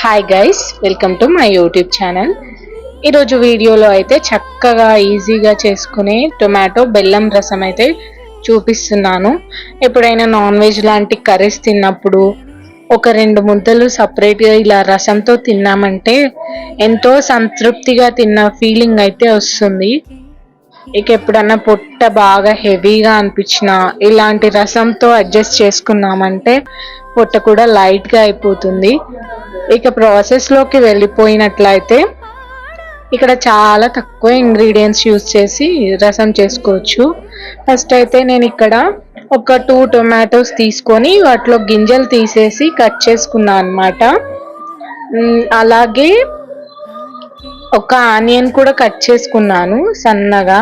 Hi guys welcome to my YouTube channel ఈరోజు వీడియోలో అయితే చక్కగా ఈజీగా చేసుకునే టొమాటో బెల్లం రసం అయితే చూపిస్తున్నాను. ఎప్పుడైనా నాన్ వెజ్ లాంటి కర్రీస్ తిన్నప్పుడు ఒక రెండు ముద్దలు సపరేట్గా ఇలా రసంతో తిన్నామంటే ఎంతో సంతృప్తిగా తిన్న ఫీలింగ్ అయితే వస్తుంది. ఇక ఎప్పుడన్నా పొట్ట బాగా హెవీగా అనిపించిన ఇలాంటి రసంతో అడ్జస్ట్ చేసుకున్నామంటే పొట్ట కూడా లైట్గా అయిపోతుంది. ఇక ప్రాసెస్లోకి వెళ్ళిపోయినట్లయితే ఇక్కడ చాలా తక్కువ ఇంగ్రీడియంట్స్ యూస్ చేసి రసం చేసుకోవచ్చు. ఫస్ట్ అయితే నేను ఇక్కడ ఒక టూ టొమాటోస్ తీసుకొని వాటిలో గింజలు తీసేసి కట్ చేసుకున్నాను అనమాట అలాగే ఒక ఆనియన్ కూడా కట్ చేసుకున్నాను సన్నగా.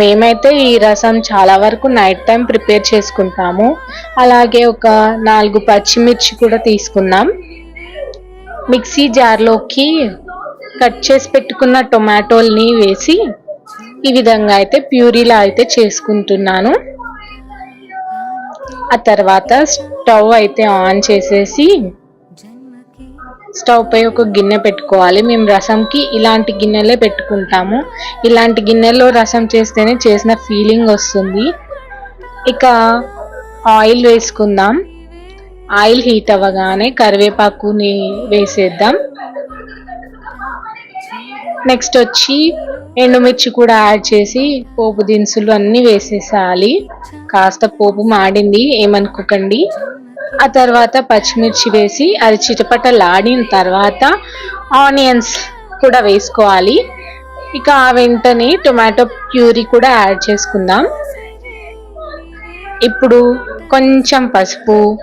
మేమైతే ఈ రసం చాలా వరకు నైట్ టైం ప్రిపేర్ చేసుకుంటాము. అలాగే ఒక నాలుగు పచ్చిమిర్చి కూడా తీసుకున్నాం. మిక్సీ జార్లోకి కట్ చేసి పెట్టుకున్న టొమాటోల్ని వేసి ఈ విధంగా అయితే ప్యూరీలా అయితే చేసుకుంటున్నాను. ఆ తర్వాత స్టవ్ అయితే ఆన్ చేసేసి స్టవ్ పై ఒక గిన్నె పెట్టుకోవాలి. మేము రసంకి ఇలాంటి గిన్నెలే పెట్టుకుంటాము. ఇలాంటి గిన్నెలో రసం చేస్తేనే చేసిన ఫీలింగ్ వస్తుంది. ఇక ఆయిల్ వేసుకుందాం. ఆయిల్ హీట్ అవ్వగానే కరివేపాకుని వేసేద్దాం. నెక్స్ట్ వచ్చి ఎండుమిర్చి కూడా యాడ్ చేసి పోపు దినుసులు అన్నీ వేసేసాలి. కాస్త పోపు మాడింది ఏమనుకోకండి. ఆ తర్వాత పచ్చిమిర్చి వేసి అది చిటపటలాడిన తర్వాత ఆనియన్స్ కూడా వేసుకోవాలి. ఇక ఆ వెంటనే టొమాటో ప్యూరీ కూడా యాడ్ చేసుకుందాం. ఇప్పుడు కొంచెం పసుపు.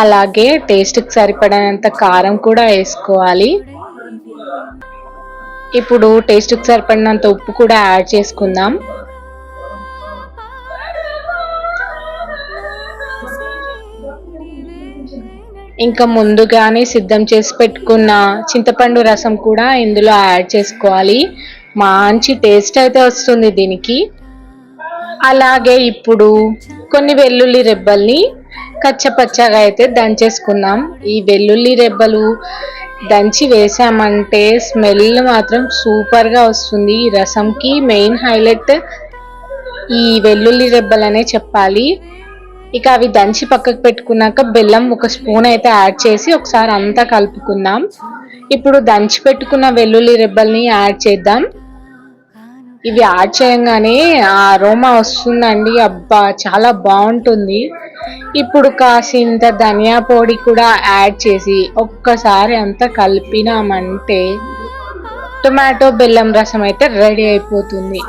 అలాగే టేస్ట్కి సరిపడినంత కారం కూడా వేసుకోవాలి. ఇప్పుడు టేస్ట్కి సరిపడినంత ఉప్పు కూడా యాడ్ చేసుకుందాం. ఇంకా ముందుగానే సిద్ధం చేసి పెట్టుకున్న చింతపండు రసం కూడా ఇందులో యాడ్ చేసుకోవాలి. మంచి టేస్ట్ అయితే వస్తుంది దీనికి. అలాగే ఇప్పుడు కొన్ని వెల్లుల్లి రెబ్బల్ని కచ్చపచ్చగా అయితే దంచేసుకుందాం. ఈ వెల్లుల్లి రెబ్బలు దంచి వేసామంటే స్మెల్ మాత్రం సూపర్గా వస్తుంది. ఈ రసంకి మెయిన్ హైలైట్ ఈ వెల్లుల్లి రెబ్బలనే చెప్పాలి. ఇక అవి దంచి పక్కకు పెట్టుకున్నాక బెల్లం ఒక స్పూన్ అయితే యాడ్ చేసి ఒకసారి అంతా కలుపుకుందాం. ఇప్పుడు దంచి పెట్టుకున్న వెల్లుల్లి రెబ్బల్ని యాడ్ చేద్దాం. ఇవి యాడ్ చేయగానే ఆ అరోమా వస్తుందండి. అబ్బా చాలా బాగుంటుంది. ఇప్పుడు కాసింత ధనియా పొడి కూడా యాడ్ చేసి ఒక్కసారి అంతా కలిపినామంటే టొమాటో బెల్లం రసం అయితే రెడీ అయిపోతుంది.